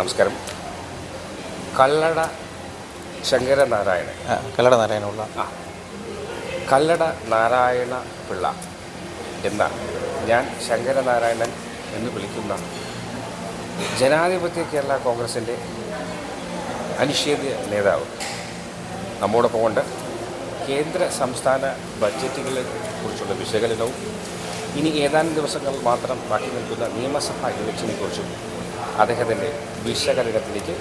നമസ്കാരം. കല്ലട ശങ്കരനാരായണൻ. കല്ലട നാരായണമുള്ള ആ കല്ലട നാരായണ പിള്ള എന്ന ഞാൻ ശങ്കരനാരായണൻ എന്ന് വിളിക്കുന്ന ജനാധിപത്യ കേരള കോൺഗ്രസിന്റെ അനിഷേധ്യ നേതാവ്. നമ്മോടൊപ്പം കൊണ്ട് കേന്ദ്ര സംസ്ഥാന ബഡ്ജറ്റുകളെ കുറിച്ചുള്ള വിശകലനവും ഇനി ഏതാനും ദിവസങ്ങൾ മാത്രം ബാക്കി നിൽക്കുന്ന നിയമസഭാ ഇലക്ഷനെ കുറിച്ചും അദ്ദേഹത്തിന്റെ വിശകലനത്തിലേക്ക്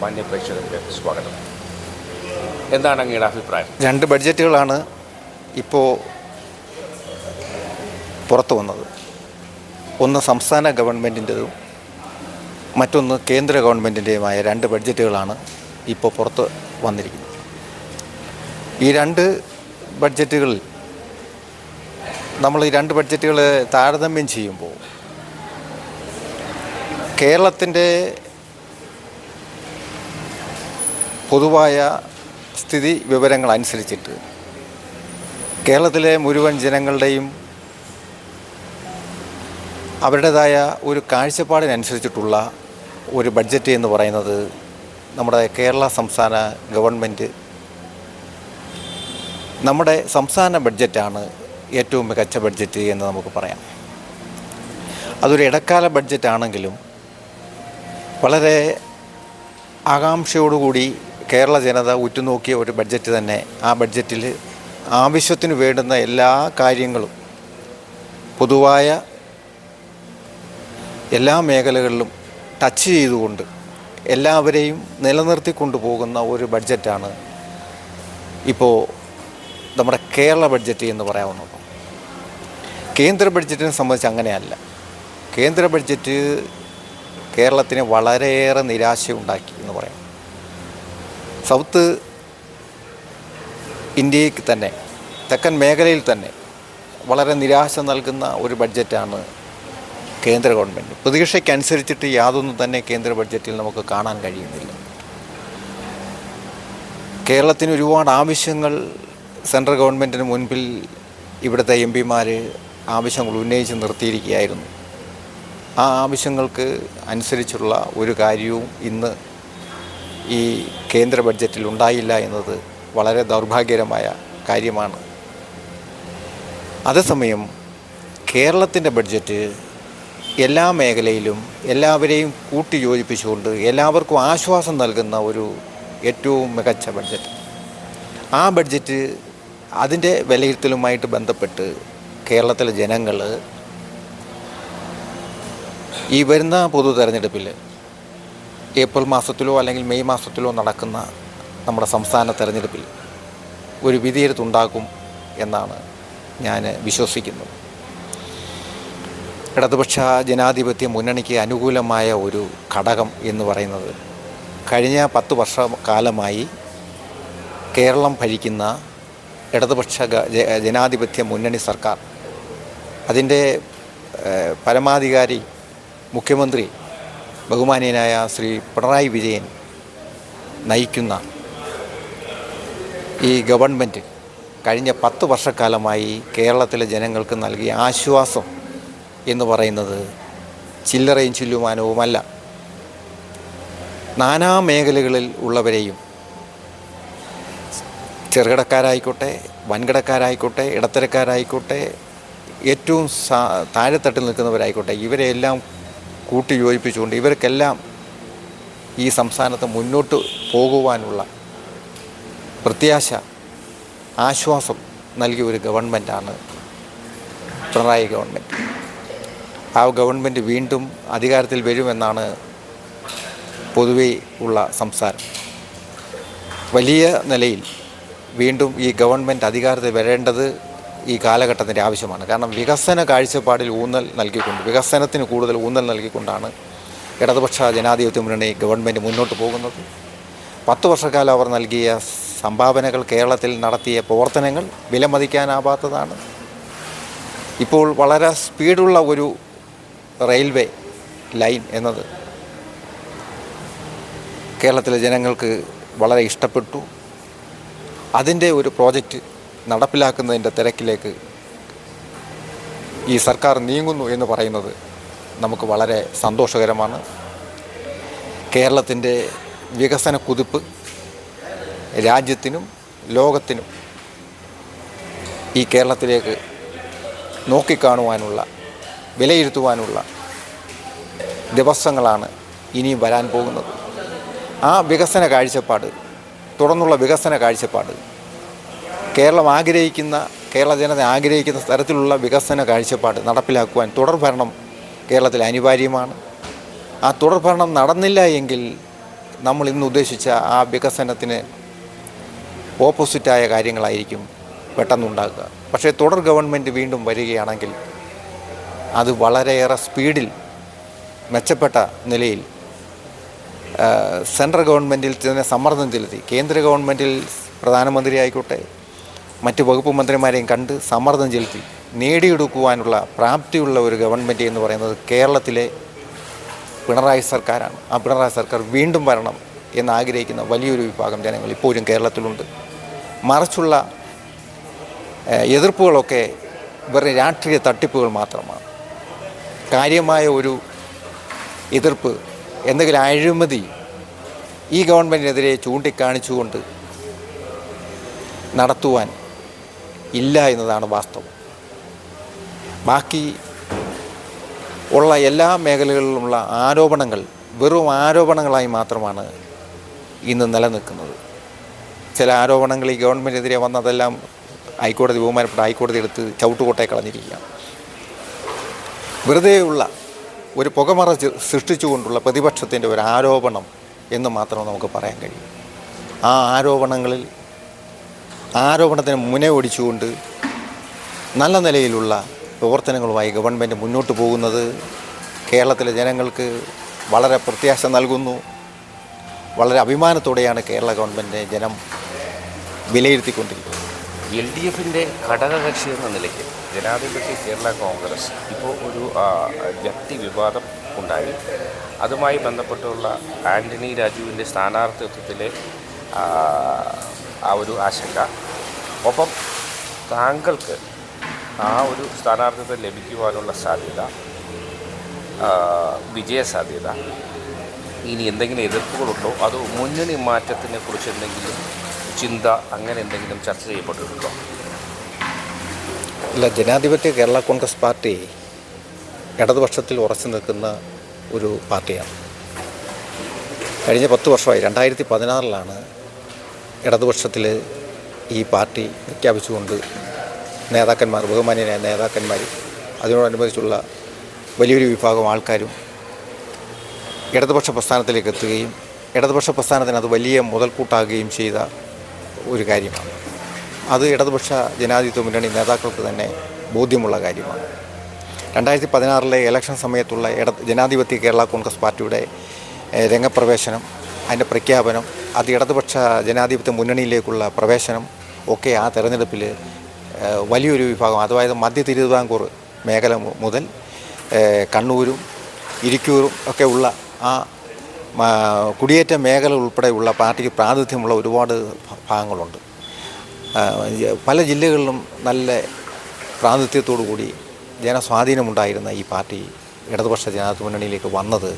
മാന്യപ്രേക്ഷകർക്ക് സ്വാഗതം. എന്താണ് അങ്ങയുടെ അഭിപ്രായം? രണ്ട് ബഡ്ജറ്റുകളാണ് ഇപ്പോൾ പുറത്തു വന്നത്. ഒന്ന് സംസ്ഥാന ഗവൺമെന്റിന്റെതും മറ്റൊന്ന് കേന്ദ്ര ഗവൺമെന്റിന്റെയുമായ രണ്ട് ബഡ്ജറ്റുകളാണ് ഇപ്പോൾ പുറത്ത് വന്നിരിക്കുന്നത്. ഈ രണ്ട് ബഡ്ജറ്റുകളിൽ നമ്മൾ ഈ രണ്ട് ബഡ്ജറ്റുകൾ താരതമ്യം ചെയ്യുമ്പോൾ കേരളത്തിന്റെ പൊതുവായ സ്ഥിതി വിവരങ്ങൾ അനുസരിച്ചിട്ട് കേരളത്തിലെ മുഴുവൻ ജനങ്ങളുടെയും അവരുടേതായ ഒരു കാഴ്ചപ്പാടിനനുസരിച്ചിട്ടുള്ള ഒരു ബഡ്ജറ്റ് എന്ന് പറയുന്നത് നമ്മുടെ കേരള സംസ്ഥാന ഗവൺമെന്റ് നമ്മുടെ സംസ്ഥാന ബഡ്ജറ്റാണ് ഏറ്റവും മികച്ച ബഡ്ജറ്റ് എന്ന് നമുക്ക് പറയാം. അതൊരു ഇടക്കാല ബഡ്ജറ്റ് ആണെങ്കിലും വളരെ ആകാംക്ഷയോടുകൂടി കേരള ജനത ഉറ്റുനോക്കിയ ഒരു ബഡ്ജറ്റ് തന്നെ ആ ബഡ്ജറ്റിൽ ആവശ്യത്തിന് വേണ്ടുന്ന എല്ലാ കാര്യങ്ങളും പൊതുവായ എല്ലാ മേഖലകളിലും ടച്ച് ചെയ്തുകൊണ്ട് എല്ലാവരെയും നിലനിർത്തി കൊണ്ടുപോകുന്ന ഒരു ബഡ്ജറ്റാണ് ഇപ്പോൾ നമ്മുടെ കേരള ബഡ്ജറ്റ് എന്ന് പറയാവുന്നത്. കേന്ദ്ര ബഡ്ജറ്റിനെ സംബന്ധിച്ച് അങ്ങനെയല്ല. കേന്ദ്ര ബഡ്ജറ്റ് കേരളത്തിന് വളരെയേറെ നിരാശയുണ്ടാക്കി എന്ന് പറയാം. സൗത്ത് ഇന്ത്യയ്ക്ക് തന്നെ തെക്കൻ മേഖലയിൽ തന്നെ വളരെ നിരാശ നൽകുന്ന ഒരു ബഡ്ജറ്റാണ് കേന്ദ്ര ഗവൺമെന്റ് പ്രതീക്ഷയ്ക്കനുസരിച്ചിട്ട് യാതൊന്നും തന്നെ കേന്ദ്ര ബഡ്ജറ്റിൽ നമുക്ക് കാണാൻ കഴിയുന്നില്ല. കേരളത്തിന് ഒരുപാട് ആവശ്യങ്ങൾ സെൻട്രൽ ഗവൺമെന്റിന് മുൻപിൽ ഇവിടുത്തെ എം പിമാർ ആവശ്യങ്ങൾ ഉന്നയിച്ച് നിർത്തിയിരിക്കുകയായിരുന്നു. ആ ആവശ്യങ്ങൾക്ക് അനുസരിച്ചുള്ള ഒരു കാര്യവും ഇന്ന് ഈ കേന്ദ്ര ബഡ്ജറ്റിൽ ഉണ്ടായില്ല എന്നത് വളരെ ദൗർഭാഗ്യകരമായ കാര്യമാണ്. അതേസമയം കേരളത്തിന്റെ ബഡ്ജറ്റ് എല്ലാ മേഖലയിലും എല്ലാവരെയും കൂട്ടി യോജിപ്പിച്ചുകൊണ്ട് എല്ലാവർക്കും ആശ്വാസം നൽകുന്ന ഒരു ഏറ്റവും മികച്ച ബഡ്ജറ്റ്. ആ ബഡ്ജറ്റ് അതിന്റെ വിലയിരുത്തലുമായിട്ട് ബന്ധപ്പെട്ട് കേരളത്തിലെ ജനങ്ങൾ ഈ വരുന്ന പൊതു തെരഞ്ഞെടുപ്പിൽ ഏപ്രിൽ മാസത്തിലോ അല്ലെങ്കിൽ മെയ് മാസത്തിലോ നടക്കുന്ന നമ്മുടെ സംസ്ഥാന തെരഞ്ഞെടുപ്പിൽ ഒരു വിധിയെടുത്തുണ്ടാക്കും എന്നാണ് ഞാൻ വിശ്വസിക്കുന്നത്. ഇടതുപക്ഷ ജനാധിപത്യ മുന്നണിക്ക് അനുകൂലമായ ഒരു ഘടകം എന്ന് പറയുന്നത് കഴിഞ്ഞ പത്ത് വർഷ കാലമായി കേരളം ഭരിക്കുന്ന ഇടതുപക്ഷ ജനാധിപത്യ മുന്നണി സർക്കാർ. അതിന്റെ പരമാധികാരി മുഖ്യമന്ത്രി ബഹുമാനീയനായ ശ്രീ പിണറായി വിജയൻ നയിക്കുന്ന ഈ ഗവൺമെന്റ് കഴിഞ്ഞ പത്ത് വർഷക്കാലമായി കേരളത്തിലെ ജനങ്ങൾക്ക് നൽകിയ ആശ്വാസം എന്ന് പറയുന്നത് ചില്ലറയും ചില്ലുമാനവുമല്ല നാനാ മേഖലകളിൽ ഉള്ളവരെയും ചെറുകിടക്കാരായിക്കോട്ടെ വൻകിടക്കാരായിക്കോട്ടെ ഇടത്തരക്കാരായിക്കോട്ടെ ഏറ്റവും താഴെത്തട്ടിൽ നിൽക്കുന്നവരായിക്കോട്ടെ ഇവരെയെല്ലാം കൂട്ടി യോജിപ്പിച്ചുകൊണ്ട് ഇവർക്കെല്ലാം ഈ സംസ്ഥാനത്ത് മുന്നോട്ട് പോകുവാനുള്ള പ്രത്യാശ ആശ്വാസം നൽകിയ ഒരു ഗവൺമെന്റാണ് പിണറായി ഗവൺമെന്റ്. ആ ഗവൺമെന്റ് വീണ്ടും അധികാരത്തിൽ വരുമെന്നാണ് പൊതുവേ ഉള്ള സംസാരം. വലിയ നിലയിൽ വീണ്ടും ഈ ഗവൺമെന്റ് അധികാരത്തിൽ വരേണ്ടത് ഈ കാലഘട്ടത്തിന്റെ ആവശ്യമാണ്. കാരണം വികസന കാഴ്ചപ്പാടിൽ ഊന്നൽ നൽകിക്കൊണ്ട് വികസനത്തിന് കൂടുതൽ ഊന്നൽ നൽകിക്കൊണ്ടാണ് ഇടതുപക്ഷ ജനാധിപത്യ മുന്നണി ഗവൺമെന്റ് മുന്നോട്ട് പോകുന്നത്. പത്ത് വർഷക്കാലം അവർ നൽകിയ സംഭാവനകൾ കേരളത്തിൽ നടത്തിയ പ്രവർത്തനങ്ങൾ വിലമതിക്കാനാവാത്തതാണ്. ഇപ്പോൾ വളരെ സ്പീഡുള്ള ഒരു റെയിൽവേ ലൈൻ എന്നത് കേരളത്തിലെ ജനങ്ങൾക്ക് വളരെ ഇഷ്ടപ്പെട്ടു. അതിന്റെ ഒരു പ്രോജക്റ്റ് നടപ്പിലാക്കുന്നതിന്റെ തിരക്കിലേക്ക് ഈ സർക്കാർ നീങ്ങുന്നു എന്ന് പറയുന്നത് നമുക്ക് വളരെ സന്തോഷകരമാണ്. കേരളത്തിന്റെ വികസന കുതിപ്പ് രാജ്യത്തിനും ലോകത്തിനും ഈ കേരളത്തിലേക്ക് നോക്കിക്കാണുവാനുള്ള വിലയിരുത്തുവാനുള്ള ദിവസങ്ങളാണ് ഇനിയും വരാൻ പോകുന്നത്. ആ വികസന കാഴ്ചപ്പാട് തുടർന്നുള്ള വികസന കാഴ്ചപ്പാട് കേരളം ആഗ്രഹിക്കുന്ന കേരള ജനത ആഗ്രഹിക്കുന്ന തരത്തിലുള്ള വികസന കാഴ്ചപ്പാട് നടപ്പിലാക്കുവാൻ തുടർഭരണം കേരളത്തിൽ അനിവാര്യമാണ്. ആ തുടർഭരണം നടന്നില്ല എങ്കിൽ നമ്മൾ ഇന്ന് ഉദ്ദേശിച്ച ആ വികസനത്തിന് ഓപ്പോസിറ്റായ കാര്യങ്ങളായിരിക്കും പെട്ടെന്നുണ്ടാക്കുക പക്ഷേ തുടർ ഗവൺമെന്റ് വീണ്ടും വരികയാണെങ്കിൽ അത് വളരെയേറെ സ്പീഡിൽ മെച്ചപ്പെട്ട നിലയിൽ സെൻട്രൽ ഗവൺമെന്റിൽ തന്നെ സമ്മർദ്ദം ചെലുത്തി. കേന്ദ്ര ഗവൺമെന്റിൽ പ്രധാനമന്ത്രി ആയിക്കോട്ടെ മറ്റ് വകുപ്പ് മന്ത്രിമാരെയും കണ്ട് സമ്മർദ്ദം ചെലുത്തി നേടിയെടുക്കുവാനുള്ള പ്രാപ്തിയുള്ള ഒരു ഗവൺമെന്റ് എന്ന് പറയുന്നത് കേരളത്തിലെ പിണറായി സർക്കാരാണ്. ആ പിണറായി സർക്കാർ വീണ്ടും വരണം എന്നാഗ്രഹിക്കുന്ന വലിയൊരു വിഭാഗം ജനങ്ങൾ ഇപ്പോഴും കേരളത്തിലുണ്ട്. മറിച്ചുള്ള എതിർപ്പുകളൊക്കെ വെറും രാഷ്ട്രീയ തട്ടിപ്പുകൾ മാത്രമാണ്. കാര്യമായ ഒരു എതിർപ്പ് എന്തെങ്കിലും അഴിമതി ഈ ഗവൺമെന്റിനെതിരെ ചൂണ്ടിക്കാണിച്ചുകൊണ്ട് നടത്തുവാൻ ഇല്ല എന്നതാണ് വാസ്തവം. ബാക്കി ഉള്ള എല്ലാ മേഖലകളിലുമുള്ള ആരോപണങ്ങൾ വെറും ആരോപണങ്ങളായി മാത്രമാണ് ഇന്ന് നിലനിൽക്കുന്നത്. ചില ആരോപണങ്ങൾ ഈ ഗവൺമെന്റിനെതിരെ വന്നതെല്ലാം ഹൈക്കോടതി ബഹുമാനപ്പെട്ട ഹൈക്കോടതി എടുത്ത് ചവിട്ടുകൊട്ടയെ കളഞ്ഞിരിക്കുകയാണ്. വെറുതെയുള്ള ഒരു പുകമറ സൃഷ്ടിച്ചുകൊണ്ടുള്ള പ്രതിപക്ഷത്തിന്റെ ഒരു ആരോപണം എന്ന് മാത്രമേ നമുക്ക് പറയാൻ കഴിയൂ. ആ ആരോപണങ്ങളിൽ ആരോപണത്തിന് മുനെ ഓടിച്ചുകൊണ്ട് നല്ല നിലയിലുള്ള പ്രവർത്തനങ്ങളുമായി ഗവൺമെന്റ് മുന്നോട്ട് പോകുന്നത് കേരളത്തിലെ ജനങ്ങൾക്ക് വളരെ പ്രത്യാശ നൽകുന്നു. വളരെ അഭിമാനത്തോടെയാണ് കേരള ഗവൺമെന്റ് ജനം വിലയിരുത്തിക്കൊണ്ടിരിക്കുന്നത്. എൽ ഡി എഫിന്റെ ഘടകകക്ഷി എന്ന നിലയ്ക്ക് ജനാധിപത്യ കേരള കോൺഗ്രസ് ഇപ്പോൾ ഒരു വ്യക്തി വിവാദം ഉണ്ടായി. അതുമായി ബന്ധപ്പെട്ടുള്ള ആന്റണി രാജുവിന്റെ സ്ഥാനാർത്ഥിത്വത്തിലെ ആ ഒരു ആശങ്ക ഒപ്പം താങ്കൾക്ക് ആ ഒരു സ്ഥാനാർത്ഥിത്വം ലഭിക്കുവാനുള്ള സാധ്യത വിജയസാധ്യത വിജയ സാധ്യത ഇനി എന്തെങ്കിലും എതിർപ്പുകളുണ്ടോ? അതോ മുന്നണി മാറ്റത്തിനെ കുറിച്ച് എന്തെങ്കിലും ചിന്ത അങ്ങനെ എന്തെങ്കിലും ചർച്ച ചെയ്യപ്പെട്ടിട്ടുണ്ടോ? അല്ല ജനാധിപത്യ കേരള കോൺഗ്രസ് പാർട്ടി ഇടതുപക്ഷത്തിൽ ഉറച്ചു നിൽക്കുന്ന ഒരു പാർട്ടിയാണ്. കഴിഞ്ഞ പത്ത് വർഷമായി രണ്ടായിരത്തി പതിനാറിലാണ് ഇടതുപക്ഷത്തിൽ ഈ പാർട്ടി പ്രഖ്യാപിച്ചുകൊണ്ട് നേതാക്കന്മാർ ബഹുമാന്യനായ നേതാക്കന്മാർ അതിനോടനുബന്ധിച്ചുള്ള വലിയൊരു വിഭാഗം ആൾക്കാരും ഇടതുപക്ഷ പ്രസ്ഥാനത്തിലേക്ക് എത്തുകയും ഇടതുപക്ഷ പ്രസ്ഥാനത്തിന് അത് വലിയ മുതൽക്കൂട്ടാകുകയും ചെയ്ത ഒരു കാര്യമാണ്. അത് ഇടതുപക്ഷ ജനാധിപത്യ മുന്നണി നേതാക്കൾക്ക് തന്നെ ബോധ്യമുള്ള കാര്യമാണ്. രണ്ടായിരത്തി പതിനാറിലെ ഇലക്ഷൻ സമയത്തുള്ള ഇട ജനാധിപത്യ കേരള കോൺഗ്രസ് പാർട്ടിയുടെ രംഗപ്രവേശനം അതിന്റെ പ്രഖ്യാപനം അത് ഇടതുപക്ഷ ജനാധിപത്യ മുന്നണിയിലേക്കുള്ള പ്രവേശനം ഒക്കെ ആ തെരഞ്ഞെടുപ്പിൽ വലിയൊരു വിഭാഗം അതായത് മധ്യ തിരുവിതാംകൂർ മേഖല മുതൽ കണ്ണൂരും ഇരിക്കൂറും ഒക്കെ ഉള്ള ആ കുടിയേറ്റ മേഖല ഉൾപ്പെടെയുള്ള പാർട്ടിക്ക് പ്രാതിനിധ്യമുള്ള ഒരുപാട് ഭാഗങ്ങളുണ്ട്. പല ജില്ലകളിലും നല്ല പ്രാതിനിധ്യത്തോടു കൂടി ജനസ്വാധീനമുണ്ടായിരുന്ന ഈ പാർട്ടി ഇടതുപക്ഷ ജനാധിപത്യ മുന്നണിയിലേക്ക് വന്നത്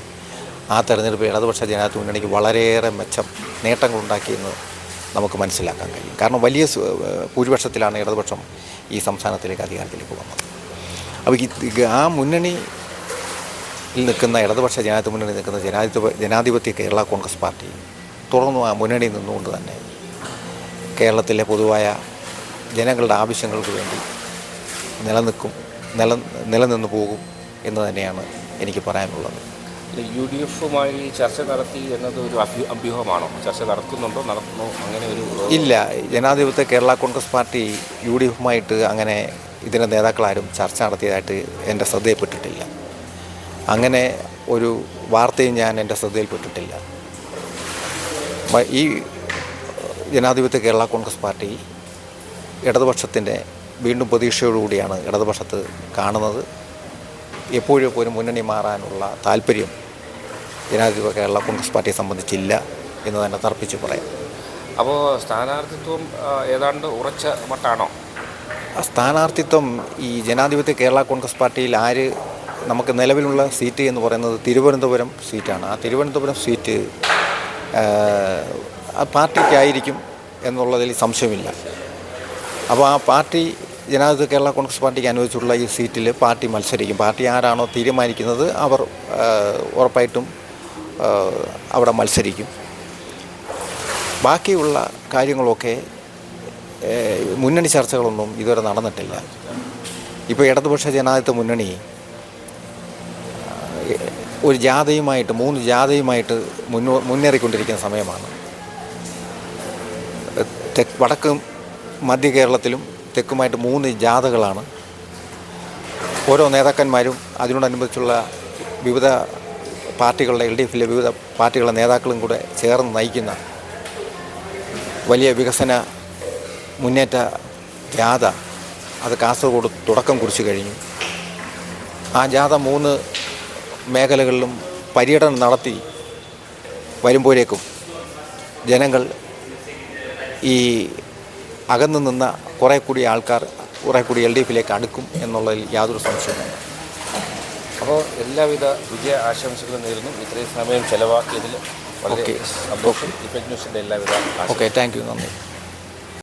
ആ തെരഞ്ഞെടുപ്പ് ഇടതുപക്ഷ ജനാധിപത്യ മുന്നണിക്ക് വളരെയേറെ മെച്ചം നേട്ടങ്ങളുണ്ടാക്കിയെന്ന് നമുക്ക് മനസ്സിലാക്കാൻ കഴിയും. കാരണം വലിയ ഭൂരിപക്ഷത്തിലാണ് ഇടതുപക്ഷം ഈ സംസ്ഥാനത്തിലേക്ക് അധികാരത്തിലേക്ക് വന്നത്. അപ്പോൾ ആ മുന്നണി നിൽക്കുന്ന ഇടതുപക്ഷ ജനാധിപത്യ മുന്നണി നിൽക്കുന്ന ജനാധിപത്യ ജനാധിപത്യ കേരള കോൺഗ്രസ് പാർട്ടി തുടർന്നും ആ മുന്നണി നിന്നുകൊണ്ട് തന്നെ കേരളത്തിലെ പൊതുവായ ജനങ്ങളുടെ ആവശ്യങ്ങൾക്ക് വേണ്ടി നിലനിൽക്കും നില നിലനിന്ന് പോകും എന്ന് തന്നെയാണ് എനിക്ക് പറയാനുള്ളത്. യു ഡി എഫുമായി ചർച്ച നടത്തി എന്നത് ഒരു അഭ്യൂ അഭ്യൂഹമാണോ? ചർച്ച നടത്തുന്നുണ്ടോ? നടത്തുന്നു? അങ്ങനെ ഒരു ഇല്ല. ജനാധിപത്യ Kerala Congress party U D എഫുമായിട്ട് അങ്ങനെ ഇതിന്റെ നേതാക്കളാരും ചർച്ച നടത്തിയതായിട്ട് എന്റെ ശ്രദ്ധയിൽപ്പെട്ടിട്ടില്ല. അങ്ങനെ ഒരു വാർത്തയും ഞാൻ എന്റെ ശ്രദ്ധയിൽപ്പെട്ടിട്ടില്ല. ഈ ജനാധിപത്യ കേരള കോൺഗ്രസ് പാർട്ടി ഇടതുപക്ഷത്തിന്റെ വീണ്ടും പ്രതീക്ഷയോടുകൂടിയാണ് ഇടതുപക്ഷത്ത് കാണുന്നത്. എപ്പോഴും പോലും മുന്നണി മാറാനുള്ള താല്പര്യം ജനാധിപത്യ കേരള കോൺഗ്രസ് പാർട്ടിയെ സംബന്ധിച്ചില്ല എന്ന് തന്നെ തർപ്പിച്ച് പറയാം. അപ്പോൾ സ്ഥാനാർത്ഥിത്വം ഏതാണ്ട് ഉറച്ച മട്ടാണോ? സ്ഥാനാർത്ഥിത്വം ഈ ജനാധിപത്യ കേരള കോൺഗ്രസ് പാർട്ടിയിൽ ആര് നമുക്ക് നിലവിലുള്ള സീറ്റ് എന്ന് പറയുന്നത് തിരുവനന്തപുരം സീറ്റാണ്. ആ തിരുവനന്തപുരം സീറ്റ് പാർട്ടിക്കായിരിക്കും എന്നുള്ളതിൽ സംശയമില്ല. അപ്പോൾ ആ പാർട്ടി ജനാധിപത്യ കേരള കോൺഗ്രസ് പാർട്ടിക്ക് അനുവദിച്ചിട്ടുള്ള ഈ സീറ്റിൽ പാർട്ടി മത്സരിക്കും. പാർട്ടി ആരാണോ തീരുമാനിക്കുന്നത് അവർ ഉറപ്പായിട്ടും അവിടെ മത്സരിക്കും. ബാക്കിയുള്ള കാര്യങ്ങളൊക്കെ മുന്നണി ചർച്ചകളൊന്നും ഇതുവരെ നടന്നിട്ടില്ല. ഇപ്പോൾ ഇടതുപക്ഷ ജനാധിപത്യ മുന്നണി ഒരു ജാഥയുമായിട്ട് മൂന്ന് ജാഥയുമായിട്ട് മുന്നോ മുന്നേറിക്കൊണ്ടിരിക്കുന്ന സമയമാണ്. വടക്കും മധ്യ കേരളത്തിലും തെക്കുമായിട്ട് മൂന്ന് ജാഥകളാണ്. ഓരോ നേതാക്കന്മാരും അതിനോടനുബന്ധിച്ചുള്ള വിവിധ പാർട്ടികളുടെ എൽ ഡി എഫിലെ വിവിധ പാർട്ടികളുടെ നേതാക്കളും കൂടെ ചേർന്ന് നയിക്കുന്ന വലിയ വികസന മുന്നേറ്റ ജാഥ. അത് കാസർഗോഡ് തുടക്കം കുറിച്ചു കഴിഞ്ഞു. ആ ജാഥ മൂന്ന് മേഖലകളിലും പര്യടനം നടത്തി വരുമ്പോഴേക്കും ജനങ്ങൾ ഈ അകന്നു നിന്ന കുറേ കൂടി ആൾക്കാർ കുറേ കൂടി എൽ ഡി എഫിലേക്ക് അടുക്കും എന്നുള്ളതിൽ യാതൊരു സംശയവുമില്ല. അപ്പോൾ എല്ലാവിധ വിജയ ആശംസകളും നേരുന്നു. ഇത്രയും സമയം ചെലവാക്കിയതിൽ വളരെ ഓക്കെ. സന്തോഷം. ഇഫക്ട് ന്യൂസിന്റെ എല്ലാവിധ ഓക്കെ താങ്ക് യു. നന്ദി.